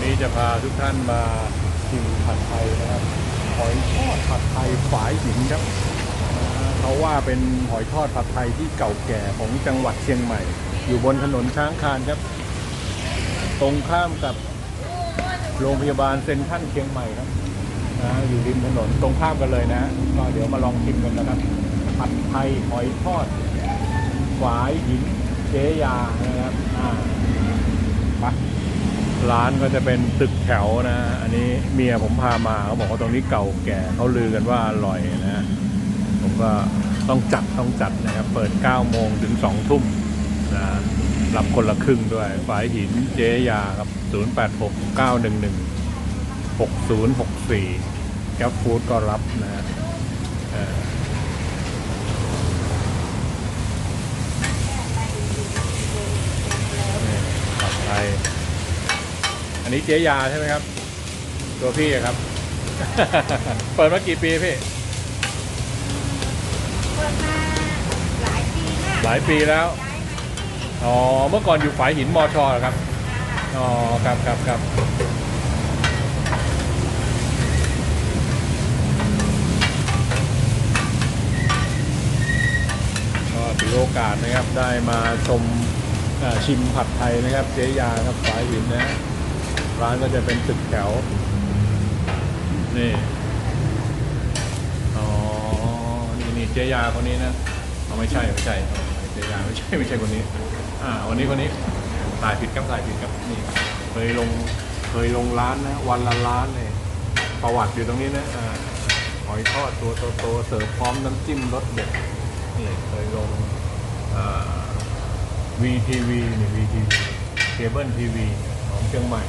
ันนี้จะพาทุกท่านมาชิมผัดไทยนะครับ หอยทอดผัดไทยฝายหินครับเขาว่าเป็นหอยทอดผัดไทยที่เก่าแก่ของจังหวัดเชียงใหม่ อยู่บนถนนช้างคานครับ ตรงข้ามกับโรงพยาบาลเซ็นทรัลเชียงใหม่ครับนะอยู่ริมถนนตรงข้ามกันเลยนะก็เดี๋ยวมาลองชิมกันนะครับผัดไทยหอยทอดฝายหินเจยานะครับอ่าไป ร้านก็จะเป็นตึกแถวนะ อันนี้เมียผมพามาเขาบอกว่าตรงนี้เก่าแก่เขาลือกันว่าอร่อยนะ ผมก็ต้องจัดต้องจัดนะครับ เปิด 9 โมงถึง 2 ทุ่มนะรับคนละครึ่งด้วยฝายหินเจ๊ยาครับ 086 911 6064แก๊ปฟู้ดก็รับนะฮะเอ่อ นี่ผัดไทย อั นนี้เจ๊ยาใช่ไหมครับ ตัวพี่อะครับ เปิดมากี่ปีพี่ เปิดมาหลายปีมากหลายปีแล้วอ๋อ เมื่อก่อนอยู่ฝายหินมอชอเหรอครับ อ๋อ ครับครับครับก็ถือโอกาสนะครับ ได้มาชมเอ่อชิมผัดไทยนะครับ เจ๊ยาครับฝายหินนะ ร้านก็จะเป็นตึกแถว นี่ อ๋อ นี่นี่เจยาคนนี้นะเอาไม่ใช่ไม่ใช่เจยาไม่ใช่ไม่ใช่คนนี้ อ่า วันนี้คนนี้ถ่ายผิดครับถ่ายผิดครับนี่ เคยลงเคยลงร้านนะ วันละล้านเลย ประวัติอยู่ตรงนี้นะอ่าหอยทอดตัวโตๆเสิร์ฟพร้อมน้ำจิ้มรสเด็ดนี่เคยลงอ่า VTV นี่ VTV เคเบิลทีวีของเชียงใหม่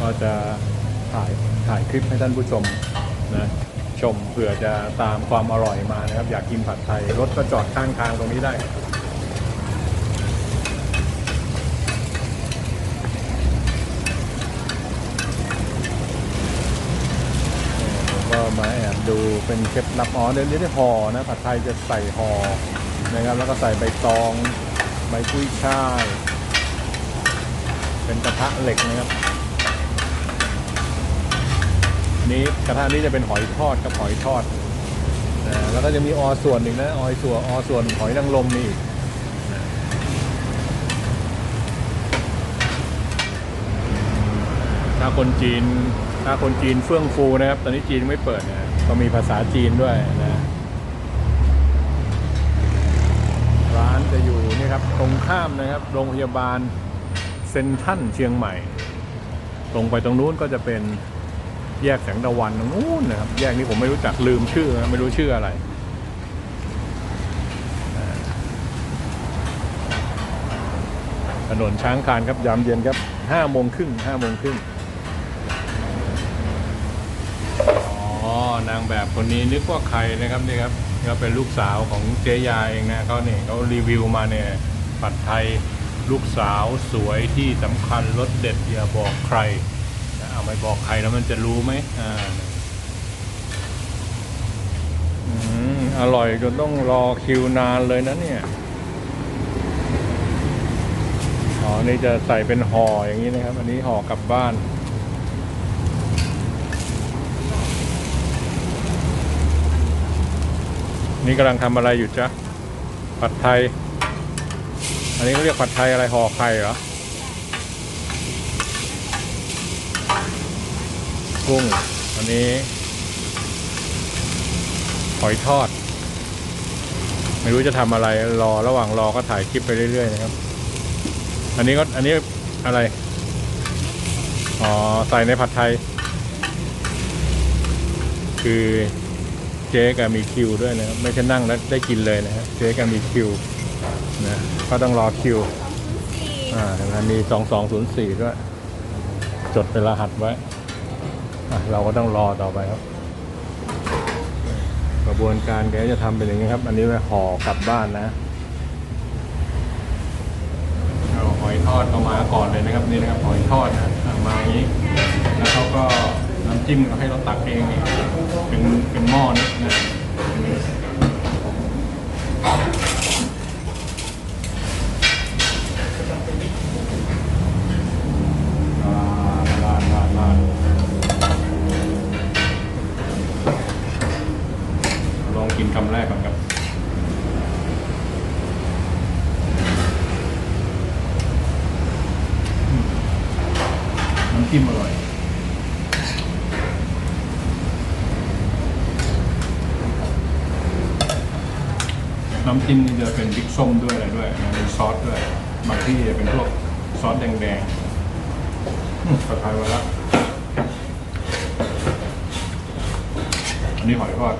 ก็จะถ่ายถ่ายคลิปให้ท่านผู้ชมนะชมเผื่อจะตามความอร่อยมานะครับ อยากกินผัดไทยรถก็จอดข้างทางตรงนี้ได้ก็มาแอบดูเป็นเคล็ดลับอ๋อเดี๋ยวนี้ได้ห่อนะผัดไทยจะใส่ห่อนะครับ แล้วก็ใส่ใบตองใบกุ้ยช่าย เป็นกระทะเหล็กนะครับ นี้กระทะนี้จะเป็นหอยทอดกับหอยทอดนะแล้วก็จะมีอส่วนอีกนะออยส่วนอส่วนหอยนางรมนี่ถ้าคนจีนถ้าคนจีนเฟื่องฟูนะครับ ตอนนี้จีนไม่เปิดนะก็มีภาษาจีนด้วยนะร้านจะอยู่นี่ครับตรงข้ามนะครับ โรงพยาบาลเซนทันเชียงใหม่ ตรงไปตรงนู้นก็จะเป็น แยกแสงตะวันตรงนู้นนะครับ แยกนี้ผมไม่รู้จักลืมชื่อ ไม่รู้ชื่ออะไรถนนช้างคานครับยามเย็นครับห้าโมงครึ่งห้าโมงครึ่งอ๋อนางแบบคนนี้นึกว่าใครนะครับนี่ครับก็เป็นลูกสาวของเจ๊ยาเองนะเขาเนี่ยเขารีวิวมาเนี่ยผัดไทยลูกสาวสวยที่สำคัญรสเด็ดอย่าบอกใคร เอาไม่บอกใครแล้วมันจะรู้ไหมอ่าอืมอร่อยจนต้องรอคิวนานเลยนะเนี่ยอ๋อนี่จะใส่เป็นห่ออย่างนี้นะครับ อันนี้ห่อกลับบ้านนี่กำลังทำอะไรอยู่จ๊ะ ผัดไทย อันนี้เขาเรียกผัดไทยอะไรห่อไข่เหรอ กุ้งอันนี้ หอยทอด ไม่รู้จะทำอะไรรอระหว่างรอก็ถ่ายคลิปไปเรื่อยๆนะครับ อันนี้ก็อันนี้อะไร อ๋อ ใส่ในผัดไทย คือเจ๊แกมีคิวด้วยนะครับไม่ใช่นั่งแล้วได้กินเลยนะครับเจ๊แกมีคิวนะก็ต้องรอคิวสี่อ่าเห็นไหมมีสองสองศูนย์สี่ด้วย จดเป็นรหัสไว้อะ เราก็ต้องรอต่อไปครับ กระบวนการแกจะทำเป็นอย่างนี้ครับ อันนี้ไปห่อกลับบ้านนะเอาหอยทอดเข้ามาก่อนเลยนะครับนี่นะครับหอยทอดนะมาอย่างนี้ แล้วเขาก็น้ำจิ้มก็ให้เราตักเองเป็นเป็นหม้อนี่นะ จิ้มอร่อยน้ำจิ้มนี่จะเป็นพริกส้มด้วยอะไรด้วยนะเป็นซอสด้วยบางที่จะเป็นพวกซอสแดงๆอืมผัดไทยมาแล้ว อันนี้หอยทอด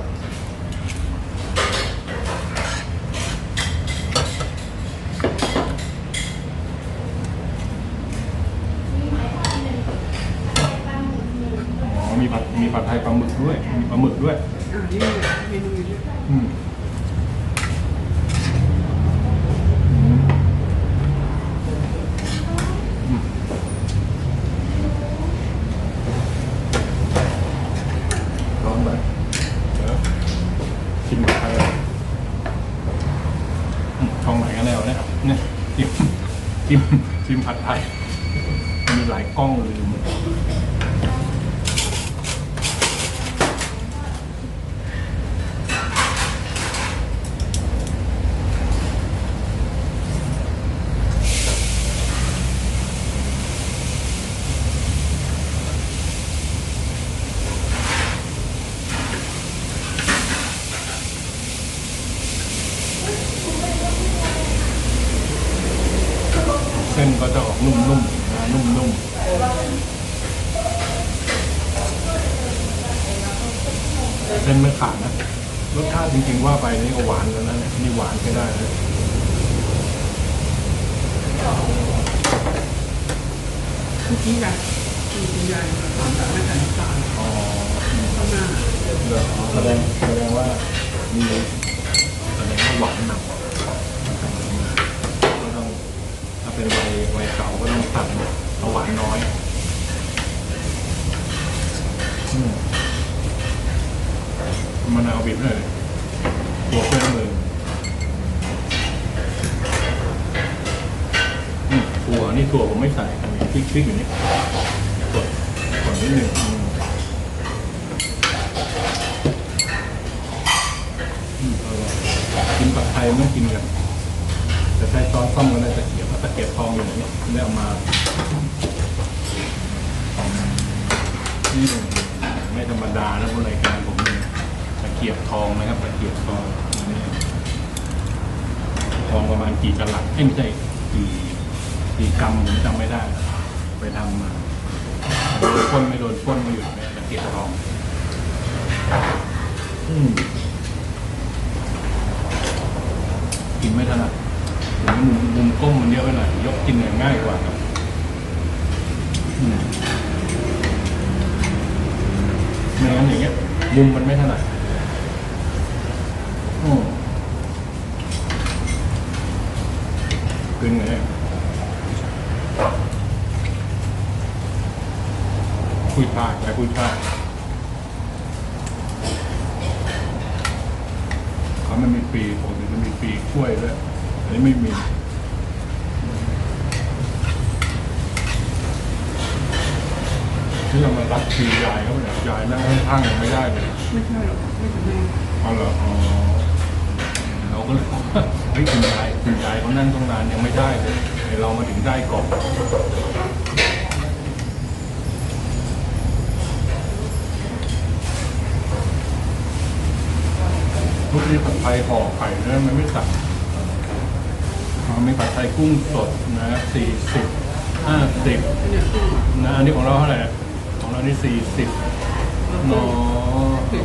อ๋อ มีผัดมีผัดไทยปลาหมึกด้วย มีปลาหมึกด้วยอ่านี่เมนูอยู่ด้วยอืมอืมร้อนไปเดี๋ยวชิมผัดไทยก่อนอืมช่องไหนกันแล้วเนี่ยเนี่ยชิมชิมชิมผัดไทย มีหลายกล้องลืม เส้นก็จะออกนุ่มๆนะนุ่มๆ เส้นไม่ขาดนะ รสชาติจริงๆว่าไปนี่ก็หวานแล้วนะ เนี่ยนี่หวานใช้ได้นะเมื่อกี้แบบมีคุณยายทำแบบไม่ใส่น้ำตาลอ๋อข้างหน้าเหรอแสดงแสดงว่ามีแสดงว่าหวานหนักก็ต้องถ้าเป็นวัยวัยเก่าก็ต้องตัดเอาหวานน้อยอืมมะนาวบีบหน่อยตัวเพื่อนมืออืม ถั่วผมไม่ใส่มีพริกพริกอยู่นี่กดกดนิดหนึ่งกินผัดไทยไม่กินกันแต่ใช้ซอสส้มกันได้ตะเกียบตะเกียบทองอยู่างนี้ไม่เอามานี่ไม่ธรรมดานะเพรายการผมนี่ตะเกียบทองนะครับตะเกียบทองทองประมาณกี่กะลัดไม่ใช่กี่ กี่กรัมผมจำไม่ได้ ไปทำมาโดนพ้นไม่โดนพ้นไม่หยุดเนี่ตะเกียบทองอืมกินไม่ถนัดมุมมุมก้มมันเยอะไปหน่อยยกกินเนี่ยง่ายกว่าครับอืมไม่งั้นอย่างเงี้ยมุมมันไม่ถนัดโอ้กินไงเนี่ยคุยพลาดไป คุยพลาดเขาไม่มีปีปกติจะมีปีกล้วยด้วยอันนี้ไม่มีที่เรามารัดคือยายเขาเนี่ยยายนั่งข้างๆยังไม่ได้เลยไม่ใช่หรอกไม่ถึงแม่เอาเหรออ๋อเราก็เลยบอกว่าเฮ้ยคุณยายคุณยายเขานั่งต้องนานยังไม่ได้เลยไอเรามาถึงได้ก่อน ทุกทีผัดไทยห่อไข่เนี่ยมันไม่สั่งอ๋อมีผัดไทยกุ้งสดนะสี่สิบห้าสิบนะอันนี้ของเราเท่าไหร่นะของเรานี่สี่สิบเนาะ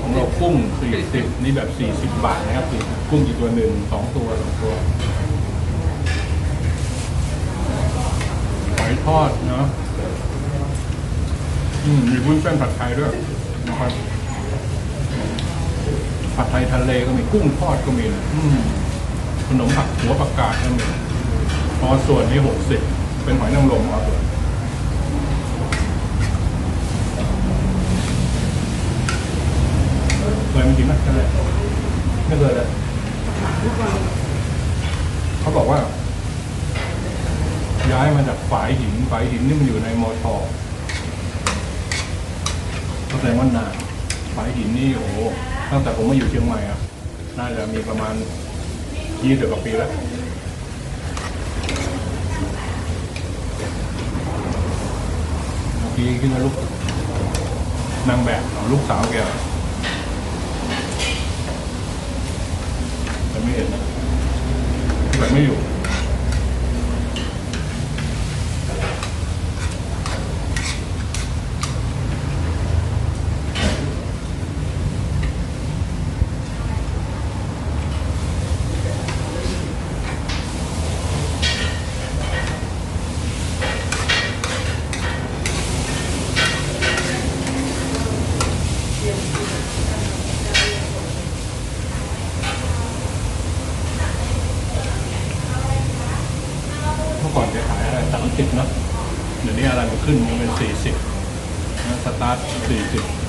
ของเรากุ้งสี่สิบนี่แบบสี่สิบบาทนะครับกุ้งกี่ตัวหนึ่งสองตัวสองตัวหอยทอดเนาะมมีวุ้นเส้นผัดไทยด้วยนะครับ ผัดไทยทะเลก็มีกุ้งทอดก็มีนะอืมขนมผักหัวผักกาดก็มีพอส่วนนี้หกสิบเป็นหอยนางรมเอาส่วนเคยมากินไหมนั่นแหละไม่เคยเลยทุกวันเขาบอกว่า ย้ายมาจากฝายหินฝายหินนี่มันอยู่ในมอชอแสดงว่านาน ฝายหินนี่โอ้โหตั้งแต่ผมมาอยู่เชียงใหม่อะน่าจะมีประมาณยี่สิบกว่าปีแล้วเคกี้ขึ้นมาลูกนางแบบลูกสาวแกแต่ไม่เห็นนะแบบไม่อยู่ ขึ้นมาเป็น 40นะสตาร์ท40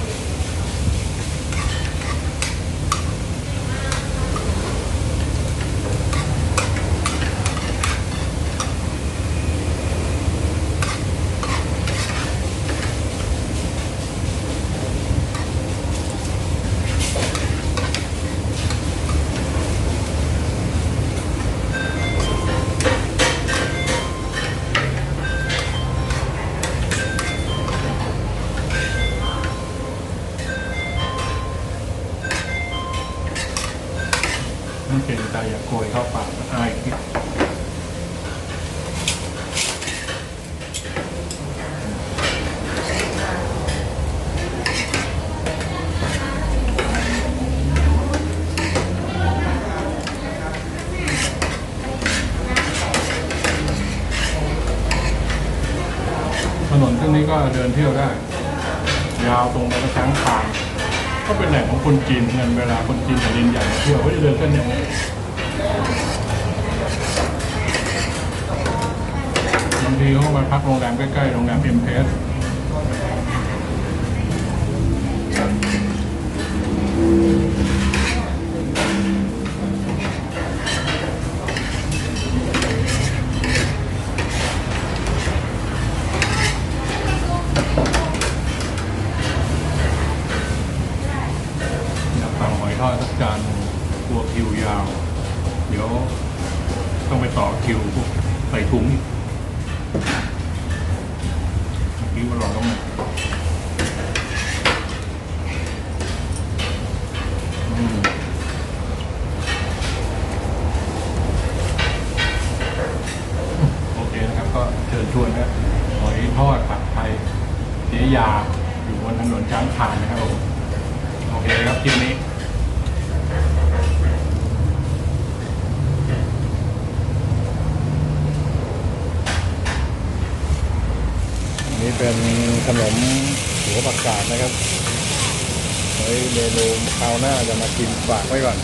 นเดินเที่ยวได้ ยาวตรงไปกระช้างคางก็เป็นแหล่งของคนจีนเงินเวลาคนจีนแผ่นดินใหญ่มาเที่ยวก็จะเดินเส้นเนี้บางทีเขามาพักโรงแรมใกล้ๆโรงแรมเอ็มเพส ทอดสักจานหนึ่งกลัวคิวยาว เดี๋ยวต้องไปต่อคิวใส่ถุงอีกเมื่อกี้ว่ารอต้องโอเคนะครับ ก็เชิญชวนนะหอยทอดผัดไทยเสียยาอยู่บนถนนช้างคานนะครับผมโอเคครับคลิปนี้ นี่เป็นขนมหัวผักกาดนะครับไว้เมนูคราวหน้าจะมากินฝากไว้ก่อน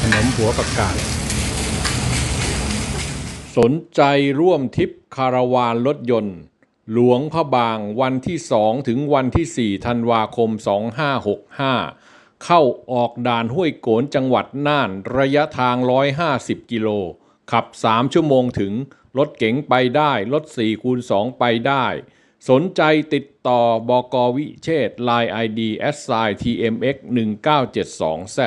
ขนมหัวผักกาดสนใจร่วมทริปคาราวานรถยนต์ หลวงพระบางวันที่ 2 ถึงวันที่ 4 ธันวาคม 2565 เข้าออกด่านห้วยโกนจังหวัดน่านระยะทาง 150 กิโล ขับ 3 ชั่วโมงถึง รถเก๋งไปได้ รถ4คูณ2ไปได้ สนใจติดต่อบอกวิเชษ Line ID s i tmx 1972 z